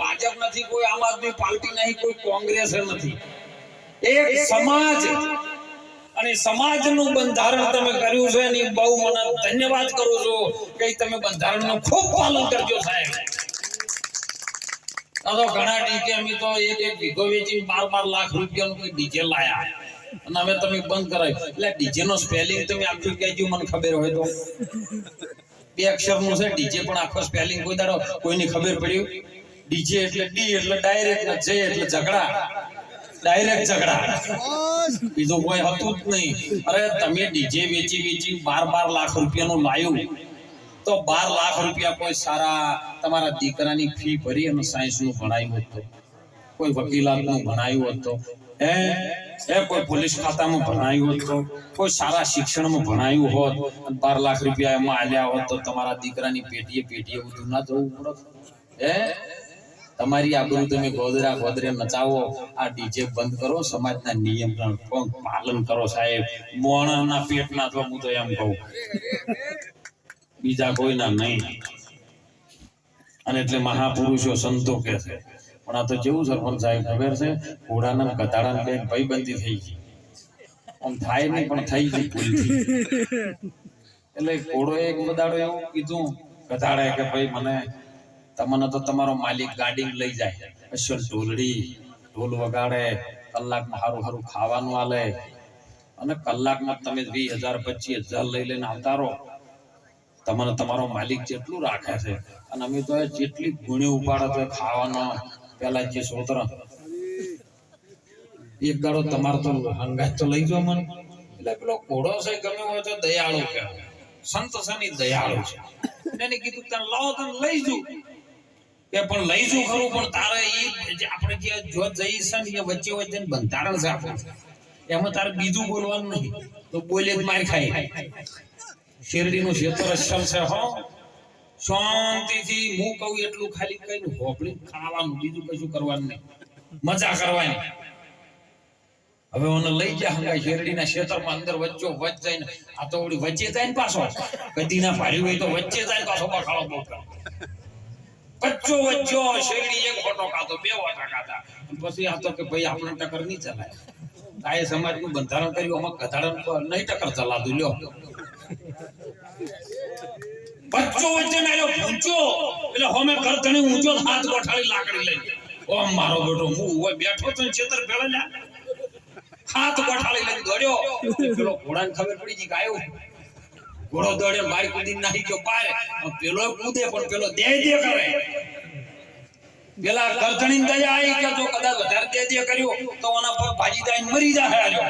ભાજપ નથી કોઈ આમ આદમી પાર્ટી નહીં કોઈ કોંગ્રેસ નથી. એક સમાજ અને સમાજનું બંધારણ તમે કર્યું છે એની બહુ મને ધન્યવાદ કરું છું કે તમે બંધારણનું ખૂબ પાલન કરજો સાહેબ. તો ઘણા ડીજે અમે તો એક એક વીઘો વેચીને બાર બાર લાખ રૂપિયાનું કોઈ ડીજે લાયા. અને હવે તમે બંધ કરાય. એટલે ડીજે નો સ્પેલિંગ તમે આખું કહેજો મને ખબર હોય તો. બે અક્ષરનું છે ડીજે પણ આખો સ્પેલિંગ કોઈ દાડો કોઈની ખબર પડ્યું ડીજે એટલે ડી એટલે ડાયરેક્ટ ને જે એટલે ઝઘડા. ડાયરેક્ટ ઝઘડા. બીજું કોઈ હતું જ નહીં. અરે તમે ડીજે વેચી વેચી બાર બાર લાખ રૂપિયાનું લાયું. તો બાર લાખ રૂપિયા કોઈ સારા તમારા દીકરાની ફી ભરી અને સાયન્સનું ભણાયું હતું. કોઈ વકીલાતનું ભણાયું હતું. હે? એ કોઈ પોલીસ ખાતામાં ભણાયું હતું. કોઈ સારા શિક્ષણમાં ભણાયું હોત. અને બાર લાખ રૂપિયા એમાં આલ્યા હોત તો તમારા દીકરાની પેટીએ પેટીએ બધું ના જવું પડત. હે? તમારી આબરૂ તમે ગોદરા ગોદરે નચાવો આ ડીજે બંધ કરો, સમાજના નિયમનું પાલન કરો સાહેબ. મોણાના પેટના તો હું તો એમ કહું. બીજા કોઈના નહીં. અને એટલે મહાપુરુષો સંતો કે છે. પણ આ તો જેવું સરપંચ સાહેબ ખબર છે? ઘોડાના ગધાડાના બેન ભાઈબંધી થઈ ગઈ. આમ થાય નહીં, પણ થઈ ગઈ એટલે ઘોડો એક બદાડો એવું કીધું ગધાડે કે ભાઈ મને તમને તો તમારો માલિક ગાડી લઈ જાય. અશ્વર ઢોલડી ઢોલ વગાડે, કલાકમાં સારું સારું ખાવાનું આલે. અને કલાકમાં તમે વીસ હજાર, પચીસ હજાર લઈ લઈને આવતા રહો. તમને તમારો માલિક જેટલું રાખે છે. અને અમે તો જેટલી ગુણી ઉપાડે તો ખાવાનો, પેલા જે સોતર. એક ગાડો તમારો તો હંગાત તો લઈ જાઓ મને. એટલે પેલો કોડો છે, ગમે હોય તો દયાળુ કે સંત સની દયાળુ છે? એને કીધું તને લાવો તને લઈ જઉં. કે પણ લઈ ખરું? પણ તારે ઈ આપણે જે જો જઈશ ને, એ વચ્ચે વચ્ચે બંધારણ છે આપણું. એમાં તારે બીજું બોલવાનું નહીં. તો બોલે જ માર ખાય. શેરડીનું ક્ષેત્ર અસલ છે, હો. શાંતિથી હું કહું એટલું ખાલી કઈ હોપડી ખાવાનું, બીજું કશું કરવાનું નહીં. મજા કરવાની. હવે મને લઈ જા હંગાઈ શેરડીના ક્ષેત્રમાં અંદર વચ્ચો વચ જઈને. આ તો વચ્ચે જાય ને પાછો. કદીના પાડ્યું હોય તો વચ્ચે જાય પાછો. બખાડો બહુ કરે. વચ્ચો શેરડી એક ફોટો કાતો બે વાટા કાતા પછી આ તો કે ભાઈ આપણે ટક્કર નહીં ચલાય. એ સમાજનું બંધારણ કર્યું, આમાં ગધાડા નહીં ટક્કર ચલાતું, લ્યો. બચ્ચો વચ્ચે મેલો ઊંચો એટલે હોમે કરતણી ઊંચો હાથ ગોઠાળી લાકડી લઈ ઓમ મારો બેટો, હું હોય, બેઠો તો છેતર ભેળેલા હાથ ગોઠાળી લઈ દોડ્યો. પેલો ઘોડાને ખબર પડી ગઈ આયો. ઘોડો દોડે, મારી કુદી નાખી ગયો બહાર પેલો કૂદે, પણ પેલો દે દે કરે. પેલા કરતણી દયા આવી કે જો કદાચ વધારે દે દે કર્યો, તો ઓના પર ભાજી જાય મરી જાય